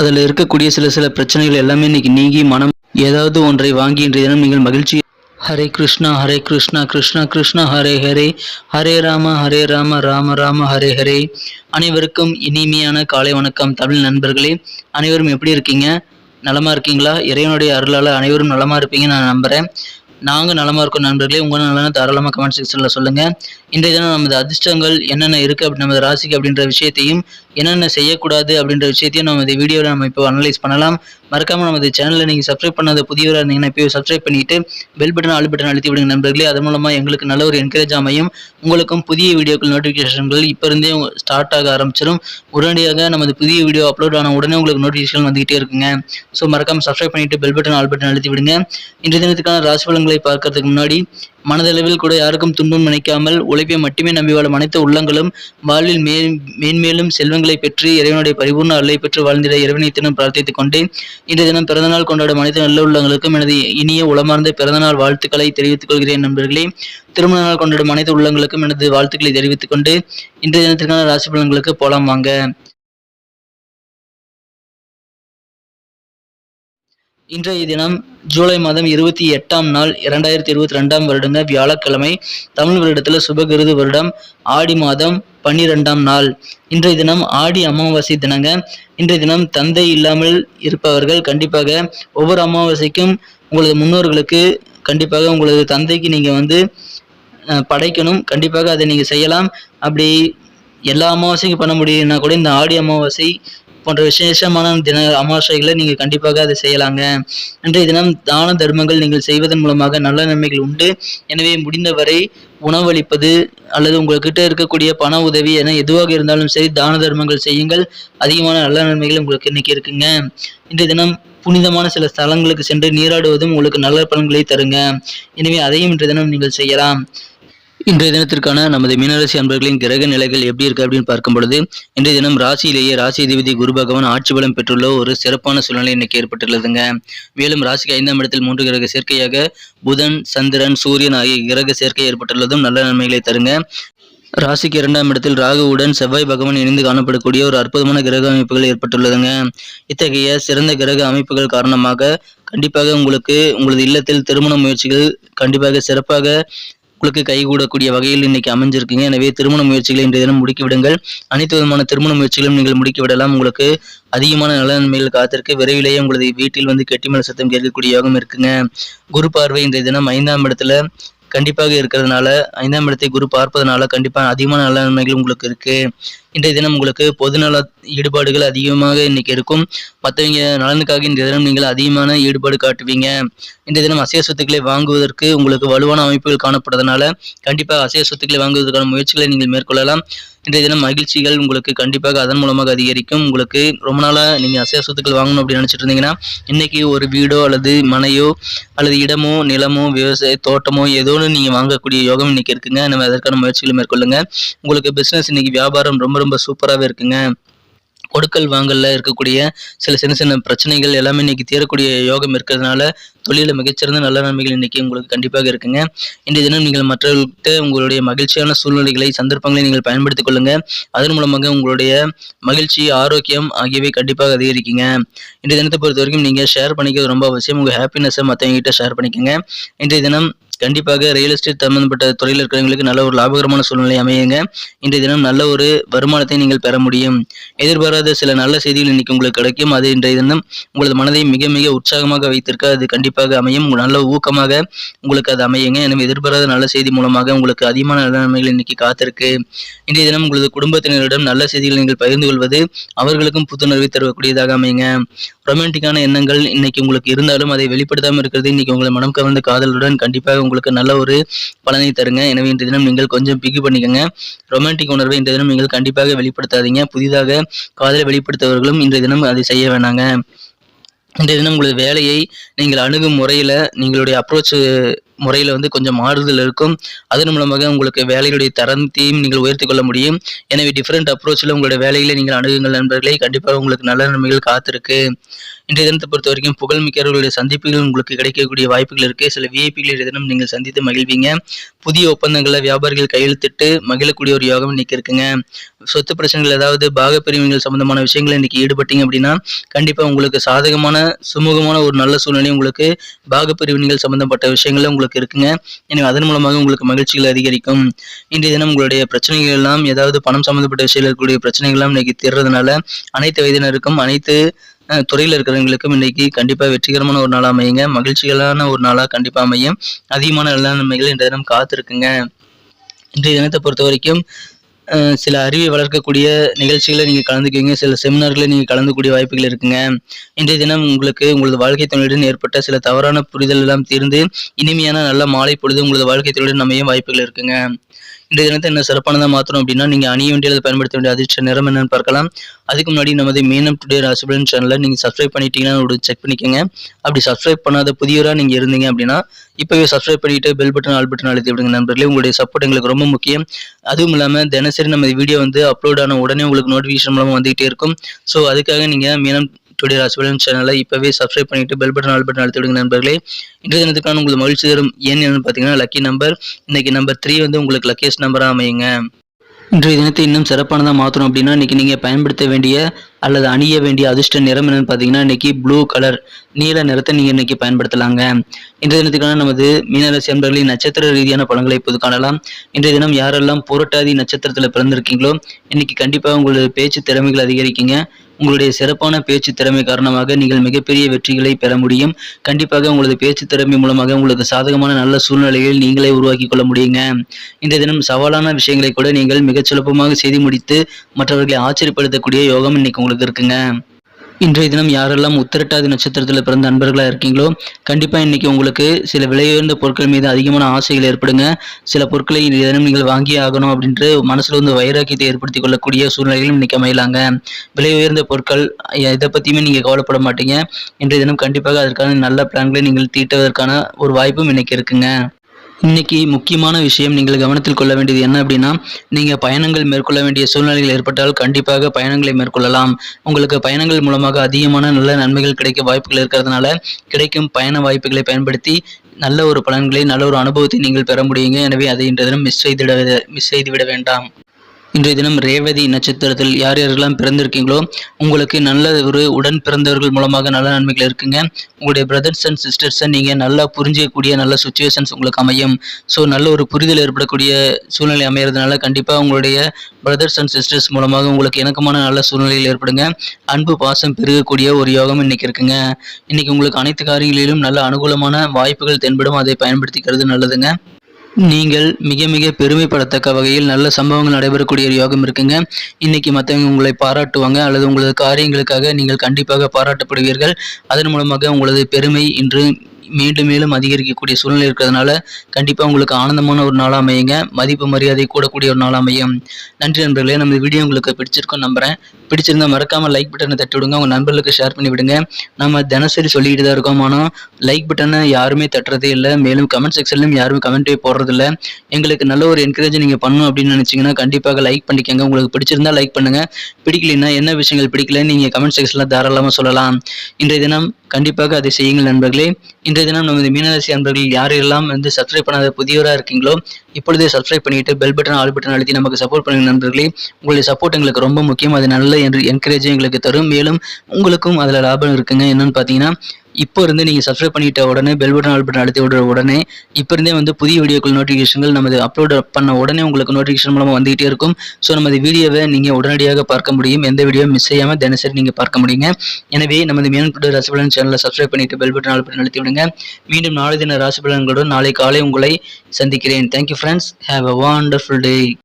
அதில் இருக்கக்கூடிய சில சில பிரச்சனைகள் எல்லாமே இன்னைக்கு நீங்கி மனம் ஏதாவது ஒன்றை வாங்கி இன்றைய தினம் நீங்கள் மகிழ்ச்சி. ஹரே கிருஷ்ணா ஹரே கிருஷ்ணா கிருஷ்ணா கிருஷ்ணா ஹரே ஹரே. ஹரே ராம ஹரே ராம ராம ராம ஹரே ஹரே. அனைவருக்கும் இனிமையான காலை வணக்கம் தமிழ் நண்பர்களே. அனைவரும் எப்படி இருக்கீங்க? நலமா இருக்கீங்களா? இறைவனுடைய அருளால் அனைவரும் நலமா இருப்பீங்க நான் நம்புறேன். நாங்கள் நலமாக இருக்கோம் நண்பர்களே. உங்கள் நலன தாராளமாக கமெண்ட் செக்ஷனில் சொல்லுங்கள் இன்றைய தினம் நமது அதிர்ஷ்டங்கள் என்னென்ன இருக்குது அப்படி நமது ராசிக்கு அப்படின்ற விஷயத்தையும் என்னென்ன செய்யக்கூடாது அப்படின்ற விஷயத்தையும் நம்ம இந்த வீடியோவில் நம்ம இப்போ அனலைஸ் பண்ணலாம். மறக்காமல் நமது சேனலில் நீங்கள் சப்ஸ்கிரைப் பண்ணாத புதியவராக இருந்தீங்கன்னா இப்போ சப்ஸ்கிரைப் பண்ணிட்டு பெல் பட்டன் ஆல் பட்டன் அழுத்தி விடுங்க நண்பர்களே. அது மூலமாக எங்களுக்கு நல்ல ஒரு என்கரேஜ் அமையும். உங்களுக்கும் புதிய வீடியோக்கள் நோட்டிஃபிகேஷன்கள் இப்போ இருந்தே ஸ்டார்ட் ஆக ஆரம்பிச்சிடும் உடனடியாக நமது புதிய வீடியோ அப்லோட் ஆன உடனே உங்களுக்கு நோட்டிஃபிகேஷன் வந்துகிட்டே இருக்குங்க. ஸோ மறக்காமல் சப்ஸ்கிரைப் பண்ணிட்டு பெல் பட்டன் ஆல் பட்டன் அழுத்தி விடுங்க. இன்றைய தினத்துக்கான ராசி பலன்களை பார்க்கறதுக்கு முன்னாடி மனதளவில் கூட யாருக்கும் துன்பம் நினைக்காமல் உழைப்பை மட்டுமே நம்பி வாழும் அனைத்து உள்ளங்களும் வாழ்வில் மே மேன்மேலும் செல்வங்களை பெற்று இறைவனுடைய பரிபூர்ண அருளை பெற்று வாழ்ந்திட இறைவனை தினம் பிரார்த்தித்துக் கொண்டு இன்றைய தினம் பிறந்தநாள் கொண்டாடும் அனைத்து நல்ல உள்ளங்களுக்கும் எனது இனிய உளமார்ந்த பிறந்தநாள் வாழ்த்துக்களை தெரிவித்துக் கொள்கிறேன் நண்பர்களே. திருமண நாள் கொண்டாடும் அனைத்து உள்ளங்களுக்கும் எனது வாழ்த்துக்களை தெரிவித்துக் கொண்டு இன்றைய தினத்திற்கான ராசி பலன்களுக்கு போலாம் வாங்க. இன்றைய தினம் ஜூலை மாதம் இருபத்தி எட்டாம் நாள் இரண்டாயிரத்தி இருபத்தி ரெண்டாம் வருடங்க வியாழக்கிழமை தமிழ் வருடத்தில் சுபகிருது வருடம் ஆடி மாதம் பன்னிரெண்டாம் நாள். இன்றைய தினம் ஆடி அமாவாசை தினங்க. இன்றைய தினம் தந்தை இல்லாமல் இருப்பவர்கள் கண்டிப்பாக ஒவ்வொரு அமாவாசைக்கும் உங்களது முன்னோர்களுக்கு கண்டிப்பாக உங்களது தந்தைக்கு நீங்கள் வந்து படைக்கணும். கண்டிப்பாக அதை நீங்கள் செய்யலாம். அப்படி எல்லா அமாவாசைக்கும் பண்ண முடியும்னா கூட இந்த ஆடி அமாவாசை போன்ற விசேஷமான தின அமாவாசைகளை நீங்கள் கண்டிப்பாக அதை செய்யலாங்க. இன்றைய தினம் தான தர்மங்கள் நீங்கள் செய்வதன் மூலமாக நல்ல நன்மைகள் உண்டு. எனவே முடிந்தவரை உணவளிப்பது அல்லது உங்கள்கிட்ட இருக்கக்கூடிய பண உதவி என எதுவாக இருந்தாலும் சரி தான தர்மங்கள் செய்யுங்கள். அதிகமான நல்ல நன்மைகள் உங்களுக்கு இன்னைக்கு இருக்குங்க. இன்றைய தினம் புனிதமான சில ஸ்தலங்களுக்கு சென்று நீராடுவதும் உங்களுக்கு நல்ல பலன்களை தருங்க. எனவே அதையும் இன்றைய தினம் நீங்கள் செய்யலாம். இன்றைய தினத்திற்கான நமது மீனராசி அன்பர்களின் கிரக நிலைகள் எப்படி இருக்கு அப்படின்னு பார்க்கும் பொழுது இன்றைய தினம் ராசியிலேயே ராசி அதிபதி குரு பகவான் ஆட்சி பலம் பெற்றுள்ள ஒரு சிறப்பான சூழ்நிலை இன்னைக்கு ஏற்பட்டுள்ளதுங்க. மேலும் ராசிக்கு ஐந்தாம் இடத்தில் மூன்று கிரக சேர்க்கையாக புதன் சந்திரன் சூரியன் ஆகிய கிரக சேர்க்கை ஏற்பட்டுள்ளதும் நல்ல நன்மைகளை தருங்க. ராசிக்கு இரண்டாம் இடத்தில் ராகுவுடன் செவ்வாய் பகவான் இணைந்து காணப்படக்கூடிய ஒரு அற்புதமான கிரக அமைப்புகள் ஏற்பட்டுள்ளதுங்க. இத்தகைய சிறந்த கிரக அமைப்புகள் காரணமாக கண்டிப்பாக உங்களுக்கு உங்களது இல்லத்தில் திருமண முயற்சிகள் கண்டிப்பாக சிறப்பாக உங்களுக்கு கைகூடக்கூடிய வகையில் இன்னைக்கு அமைஞ்சிருக்குங்க. எனவே திருமண முயற்சிகளை இன்றைய தினம் முடுக்கிவிடுங்கள். அனைத்து விதமான திருமண முயற்சிகளும் நீங்கள் முடுக்கிவிடலாம். உங்களுக்கு அதிகமான நல்ல நன்மைகள் காத்திருக்கு. விரைவிலேயே உங்களது வீட்டில் வந்து கெட்டிமல சத்தம் கேட்கக்கூடிய யோகம் இருக்குங்க. குரு பார்வை இன்றைய தினம் ஐந்தாம் இடத்துல கண்டிப்பாக இருக்கிறதுனால ஐந்தாம் இடத்தை குரு பார்ப்பதனால கண்டிப்பாக அதிகமான நல்ல நன்மைகள் உங்களுக்கு இருக்குது இன்றைய தினம் உங்களுக்கு பொதுநல ஈடுபாடுகள் அதிகமாக இன்னைக்கு இருக்கும். மற்றவங்க நலனுக்காக இன்றைய தினம் நீங்கள் அதிகமான ஈடுபாடு காட்டுவீங்க. இன்றைய தினம் அசைய சொத்துக்களை வாங்குவதற்கு உங்களுக்கு வலுவான அமைப்புகள் காணப்படுறதுனால கண்டிப்பாக அசைய சொத்துக்களை வாங்குவதற்கான முயற்சிகளை நீங்கள் மேற்கொள்ளலாம். இன்றைய தினம் மகிழ்ச்சிகள் உங்களுக்கு கண்டிப்பாக அதன் மூலமாக அதிகரிக்கும். உங்களுக்கு ரொம்ப நாளாக நீங்கள் அசைய சொத்துக்கள் வாங்கணும் அப்படின்னு நினச்சிட்டு இருந்தீங்கன்னா இன்றைக்கி ஒரு வீடோ அல்லது மனையோ அல்லது இடமோ நிலமோ விவசாய தோட்டமோ ஏதோ ஒன்று நீங்கள் வாங்கக்கூடிய யோகம் இன்னைக்கு இருக்குங்க. நம்ம அதற்கான முயற்சிகளை மேற்கொள்ளுங்க. உங்களுக்கு பிஸ்னஸ் இன்னைக்கு வியாபாரம் ரொம்ப ரொம்ப சூப்பராகவே இருக்குங்க. கொடுக்கல் வாங்கலில் இருக்கக்கூடிய சில சின்ன சின்ன பிரச்சனைகள் எல்லாமே இன்னைக்கு தீரக்கூடிய யோகம் இருக்கிறதுனால தொழிலில் மிகச்சிறந்த நல்ல நன்மைகள் இன்னைக்கு உங்களுக்கு கண்டிப்பாக இருக்குங்க. இன்றைய தினம் நீங்கள் மற்றவர்கள்ட்ட உங்களுடைய மகிழ்ச்சியான சூழ்நிலைகளை சந்தர்ப்பங்களை நீங்கள் பயன்படுத்திக் கொள்ளுங்க. அதன் மூலமாக உங்களுடைய மகிழ்ச்சி ஆரோக்கியம் ஆகியவை கண்டிப்பாக அதிகரிக்குங்க. இன்றைய தினத்தை பொறுத்த வரைக்கும் நீங்கள் ஷேர் பண்ணிக்கிறது ரொம்ப அவசியம். உங்கள் ஹாப்பினஸை மற்றவங்ககிட்ட ஷேர் பண்ணிக்கோங்க. இன்றைய தினம் கண்டிப்பாக ரியல் எஸ்டேட் சம்பந்தப்பட்ட துறையில் இருக்கிறவங்களுக்கு நல்ல ஒரு லாபகரமான சூழ்நிலை அமையுங்க. இன்றைய தினம் நல்ல ஒரு வருமானத்தை நீங்கள் பெற முடியும். எதிர்பாராத சில நல்ல செய்திகள் இன்னைக்கு உங்களுக்கு கிடைக்கும். அது இன்றைய தினம் உங்களது மனதை மிக மிக உற்சாகமாக வைத்திருக்க அது கண்டிப்பாக அமையும். நல்ல ஊக்கமாக உங்களுக்கு அது அமையுங்க. எனவே எதிர்பாராத நல்ல செய்தி மூலமாக உங்களுக்கு அதிகமான நல்ல நன்மைகள் இன்னைக்கு காத்திருக்கு. இன்றைய தினம் உங்களது குடும்பத்தினரிடம் நல்ல செய்திகளை நீங்கள் பகிர்ந்து கொள்வது அவர்களுக்கும் புத்துணர்வை தரக்கூடியதாக அமையுங்க. ரொமான்டிக்கான எண்ணங்கள் இன்னைக்கு உங்களுக்கு இருந்தாலும் அதை வெளிப்படுத்தாமல் இருக்கிறது. இன்னைக்கு உங்களை மனம் கவர்ந்த காதலுடன் கண்டிப்பாக உங்களுக்கு நல்ல ஒரு பலனை தருங்க. எனவே இந்த தினம் நீங்கள் கொஞ்சம் பிக்கு பண்ணிக்கோங்க. ரொமான்டிக் உணர்வை இந்த தினம் நீங்கள் கண்டிப்பாக வெளிப்படுத்தாதீங்க. புதிதாக காதலை வெளிப்படுத்தவர்களும் இன்றைய தினம் அதை செய்ய வேணாங்க. இன்றைய தினம் உங்களது வேலையை நீங்கள் அணுகும் முறையில் நீங்களுடைய அப்ரோச் முறையில் வந்து கொஞ்சம் மாறுதல் இருக்கும். அதன் மூலமாக உங்களுக்கு வேலையுடைய தரத்தையும் நீங்கள் உயர்த்தி கொள்ள முடியும். எனவே டிஃப்ரெண்ட் அப்ரோச்சில் உங்களுடைய வேலைகளை நீங்கள் அணுகுங்கள் நண்பர்களே. கண்டிப்பாக உங்களுக்கு நல்ல நன்மைகள் காத்திருக்கு. இன்றைய தினத்தை பொறுத்த வரைக்கும் புகழ்மிக்கவர்களுடைய சந்திப்புகள் உங்களுக்கு கிடைக்கக்கூடிய வாய்ப்புகள் இருக்குது சில விஐபிகளை தினம் நீங்கள் சந்தித்து மகிழ்வீங்க. புதிய ஒப்பந்தங்களை வியாபாரிகள் கையெழுத்திட்டு மகிழக்கூடிய ஒரு யோகம் இன்னைக்கு இருக்குங்க. சொத்து பிரச்சனைகள் ஏதாவது பாகப்பிரிவுகள் சம்பந்தமான விஷயங்கள் இன்னைக்கு ஈடுபட்டீங்க அப்படின்னா கண்டிப்பாக உங்களுக்கு சாதகமான சுமூகமான ஒரு நல்ல சூழ்நிலை உங்களுக்கு பாகப்பிரிவினைகள் சம்பந்தப்பட்ட விஷயங்களை உங்களுக்கு இருக்குங்க. எனவே அதன் மூலமாக உங்களுக்கு மகிழ்ச்சிகள் அதிகரிக்கும். இன்றைய தினம் உங்களுடைய பிரச்சனைகள் எல்லாம் ஏதாவது பணம் சம்பந்தப்பட்ட விஷயங்கள் இருக்கக்கூடிய பிரச்சனைகள் எல்லாம் இன்னைக்கு தீர்றதுனால அனைத்து வயதினருக்கும் அனைத்து துறையில் இருக்கிறவங்களுக்கும் இன்னைக்கு கண்டிப்பா வெற்றிகரமான ஒரு நாளா அமையுங்க. மகிழ்ச்சிகளான ஒரு நாளா கண்டிப்பா அமையும். அதிகமான நல்ல நன்மைகள் இன்றைய தினம் காத்திருக்குங்க. இன்றைய தினத்தை பொறுத்த வரைக்கும் சில அறிவை வளர்க்கக்கூடிய நிகழ்ச்சிகளை நீங்கள் கலந்துக்குவீங்க. சில செமினார்களை நீங்கள் கலந்துக்கூடிய வாய்ப்புகள் இருக்குங்க. இன்றைய தினம் உங்களுக்கு உங்களது வாழ்க்கை துணையுடன் ஏற்பட்ட சில தவறான புரிதல் எல்லாம் தீர்ந்து இனிமையான நல்ல மாலை பொழுது உங்களது வாழ்க்கை துணையுடன் அமைய வாய்ப்புகள் இருக்குங்க. இந்த தினத்தை என்ன சிறப்பானதாக மாற்றணும் அப்படின்னா நீங்கள் அணிய வேண்டியதை பயன்படுத்த வேண்டிய அதிர்ஷ்ட நிறம் என்னன்னு பார்க்கலாம். அதுக்கு முன்னாடி நமது மீனம் டுடே ராசிபலன் சேனலை நீங்கள் சப்ஸ்கிரைப் பண்ணிட்டீங்கன்னா ஒரு செக் பண்ணிக்கோங்க. அப்படி சப்ஸ்கிரைப் பண்ணாத புதியவராக நீங்கள் இருந்தீங்க அப்படின்னா இப்போவே சப்ஸ்கிரைப் பண்ணிட்டு பெல் பட்டன் ஆல் பட்டன் அழுத்தி விடுங்க நண்பர்களே. உங்களுடைய சப்போர்ட் எங்களுக்கு ரொம்ப முக்கியம். அதுவும் இல்லாமல் தினசரி நம்ம வீடியோ வந்து அப்லோட் ஆன உடனே உங்களுக்கு நோட்டிஃபிகேஷன் மூலமாக வந்துகிட்டே இருக்கும். ஸோ அதுக்காக நீங்கள் மீனம் டுடே ராசிபலன் சேனலை இப்போவே சப்ஸ்கிரைப் பண்ணிட்டு பெல் பட்டன் ஆல் பட்டன் அழுத்தி விடுங்க நண்பர்களே. இன்றைய தினத்துக்கான உங்களுக்கு மகிழ்ச்சி தரும் ஏன் என்னன்னு பார்த்தீங்கன்னா லக்கி நம்பர் இன்னைக்கு நம்பர் த்ரீ வந்து உங்களுக்கு லக்கியஸ்ட் நம்பராக அமையுங்க. இன்றைய தினத்தை இன்னும் சிறப்பானதாக மாற்றணும் அப்படின்னா இன்னைக்கு நீங்கள் பயன்படுத்த வேண்டிய அல்லது அணிய வேண்டிய அதிர்ஷ்ட நிறம் என்னன்னு பார்த்தீங்கன்னா இன்னைக்கு ப்ளூ கலர் நீல நிறத்தை நீங்கள் இன்னைக்கு பயன்படுத்தலாங்க. இன்றைய தினத்துக்கான நமது மீனராசி அன்பர்களின் நட்சத்திர ரீதியான பழங்களை இப்போது காணலாம். இன்றைய தினம் யாரெல்லாம் புரட்டாதி நட்சத்திரத்தில் பிறந்திருக்கீங்களோ இன்னைக்கு கண்டிப்பாக உங்களுடைய பேச்சு திறமைகள் அதிகரிக்குங்க. உங்களுடைய சிறப்பான பேச்சு திறமை காரணமாக நீங்கள் மிகப்பெரிய வெற்றிகளை பெற முடியும். கண்டிப்பாக உங்களது பேச்சு திறமை மூலமாக உங்களுக்கு சாதகமான நல்ல சூழ்நிலையில் நீங்களே உருவாக்கி கொள்ள முடியுங்க. இந்த தினம் சவாலான விஷயங்களை கூட நீங்கள் மிகச் சுலபமாக செய்து முடித்து மற்றவர்களை ஆச்சரியப்படுத்தக்கூடிய யோகம் இன்னைக்கு உங்களுக்கு இருக்குங்க. இன்றைய தினம் யாரெல்லாம் உத்திரட்டாதி நட்சத்திரத்தில் பிறந்த அன்பர்களாக இருக்கீங்களோ கண்டிப்பாக இன்றைக்கி உங்களுக்கு சில விலையுயர்ந்த பொருட்கள் மீது அதிகமான ஆசைகள் ஏற்படுங்க. சில பொருட்களை இன்றைய தினம் நீங்கள் வாங்கியே ஆகணும் அப்படின்ட்டு மனசில் வந்து வைராக்கியத்தை ஏற்படுத்தி கொள்ளக்கூடிய சூழ்நிலைகளும் இன்னைக்கு அமையலாங்க. விலை உயர்ந்த பொருட்கள் இதை பற்றியுமே நீங்கள் கவலைப்பட மாட்டீங்க. இன்றைய தினம் கண்டிப்பாக அதற்கான நல்ல பிளான்களை நீங்கள் தீட்டுவதற்கான ஒரு வாய்ப்பும் இன்னைக்கு இருக்குங்க. இன்னைக்கு முக்கியமான விஷயம் நீங்கள் கவனத்தில் கொள்ள வேண்டியது என்ன அப்படின்னா நீங்கள் பயணங்கள் மேற்கொள்ள வேண்டிய சூழ்நிலைகள் ஏற்பட்டால் கண்டிப்பாக பயணங்களை மேற்கொள்ளலாம். உங்களுக்கு பயணங்கள் மூலமாக அதிகமான நல்ல நன்மைகள் கிடைக்க வாய்ப்புகள் இருக்கிறதுனால கிடைக்கும் பயண வாய்ப்புகளை பயன்படுத்தி நல்ல ஒரு பலன்களை நல்ல ஒரு அனுபவத்தை நீங்கள் பெற முடியுங்க. எனவே அதை இன்றைய தினம் மிஸ் செய்துவிட மிஸ் செய்துவிட வேண்டாம். இன்றைய தினம் ரேவதி நட்சத்திரத்தில் யார் யாரெல்லாம் பிறந்திருக்கீங்களோ உங்களுக்கு நல்ல ஒரு உடன் பிறந்தவர்கள் மூலமாக நல்ல நன்மைகள் இருக்குங்க. உங்களுடைய பிரதர்ஸ் அண்ட் சிஸ்டர்ஸை நீங்கள் நல்லா புரிஞ்சிக்கக்கூடிய நல்ல சுச்சுவேஷன்ஸ் உங்களுக்கு அமையும். ஸோ நல்ல ஒரு புரிதல் ஏற்படக்கூடிய சூழ்நிலை அமைகிறதுனால கண்டிப்பாக உங்களுடைய பிரதர்ஸ் அண்ட் சிஸ்டர்ஸ் மூலமாக உங்களுக்கு இணக்கமான நல்ல சூழ்நிலைகள் ஏற்படுங்க. அன்பு பாசம் பெருகக்கூடிய ஒரு யோகம் இன்னைக்கு இருக்குங்க. இன்னைக்கு உங்களுக்கு அனைத்து காரியங்களிலும் நல்ல அனுகூலமான வாய்ப்புகள் தென்படும். அதை பயன்படுத்திக்கிறது நல்லதுங்க. நீங்கள் மிக மிக பெருமைப்படத்தக்க வகையில் நல்ல சம்பவங்கள் நடைபெறக்கூடிய ஒரு யோகம் இருக்குங்க. இன்னைக்கு மற்றவங்க உங்களை பாராட்டுவாங்க அல்லது உங்களது காரியங்களுக்காக நீங்கள் கண்டிப்பாக பாராட்டப்படுவீர்கள். அதன் மூலமாக உங்களது பெருமை இன்று மீண்டும் மேலும் அதிகரிக்கக்கூடிய சூழ்நிலை இருக்கிறதுனால கண்டிப்பாக உங்களுக்கு ஆனந்தமான ஒரு நாளாக அமையுங்க. மதிப்பு மரியாதை கூடக்கூடிய ஒரு நாளாக அமையும். நன்றி நண்பர்களே நம்ம வீடியோ உங்களுக்கு பிடிச்சிருக்கோம் நம்புறேன். பிடிச்சிருந்தா மறக்காம லைக் பட்டனை தட்டி விடுங்க உங்கள் நண்பர்களுக்கு ஷேர் பண்ணி விடுங்க. நம்ம தினசரி சொல்லிக்கிட்டு தான் இருக்கோம். ஆனால் லைக் பட்டனை யாருமே தட்டுறதே இல்லை. மேலும் கமெண்ட் செக்ஷன்லையும் யாருமே கமெண்ட்டே போடுறதில்ல. எங்களுக்கு நல்ல ஒரு என்கரேஜ் நீங்கள் பண்ணணும் அப்படின்னு நினச்சிங்கன்னா கண்டிப்பாக லைக் பண்ணிக்கோங்க. உங்களுக்கு பிடிச்சிருந்தா லைக் பண்ணுங்க. பிடிக்கலைன்னா என்ன விஷயங்கள் பிடிக்கலன்னு நீங்கள் கமெண்ட் செக்ஷனில் தாராளமாக சொல்லலாம். இன்றைய தினம் கண்டிப்பாக அதை செய்யுங்கள் நண்பர்களே. இன்றைய தினம் நமது மீனராசி நண்பர்கள் யாரெல்லாம் வந்து சப்ஸ்கிரைப் பண்ணாத புதியவராக இருக்கீங்களோ இப்பொழுதே சப்ஸ்கிரைப் பண்ணிட்டு பெல் பட்டன் ஆல் பட்டன் அழுத்தி நமக்கு சப்போர்ட் பண்ணுங்க நண்பர்களே. உங்களுடைய சப்போர்ட் எங்களுக்கு ரொம்ப முக்கியம். அது நல்ல என்கரேஜ் எங்களுக்கு தரும். மேலும் உங்களுக்கும் அதில் லாபம் இருக்குங்க. என்னன்னு பார்த்தீங்கன்னா இப்போ இருந்து நீங்கள் சப்ஸ்கிரைப் பண்ணிட்ட உடனே பெல் பட்டன் ஆல் பட்டன் அழுத்தி விடுற உடனே இப்போ இருந்தே வந்து புதிய வீடியோக்கள் நோட்டிஃபிகேஷன்கள் நமது அப்லோட் பண்ண உடனே உங்களுக்கு நோட்டிஃபிகேஷன் மூலமாக வந்துகிட்டே இருக்கும். ஸோ நமது வீடியோவை நீங்கள் உடனடியாக பார்க்க முடியும். எந்த வீடியோ மிஸ் செய்யாமல் தினசரி நீங்கள் பார்க்க முடியுங்க. எனவே நமது மீன் டுடே ராசிபலன் சேனலை சப்ஸ்கிரைப் பண்ணிட்டு பெல் பட்டன் ஆல் பட்டன் அழுத்தி விடுங்க. மீண்டும் நாளை தின ராசிபலன்களுடன் நாளை காலை உங்களை சந்திக்கிறேன். Thank you friends have a wonderful day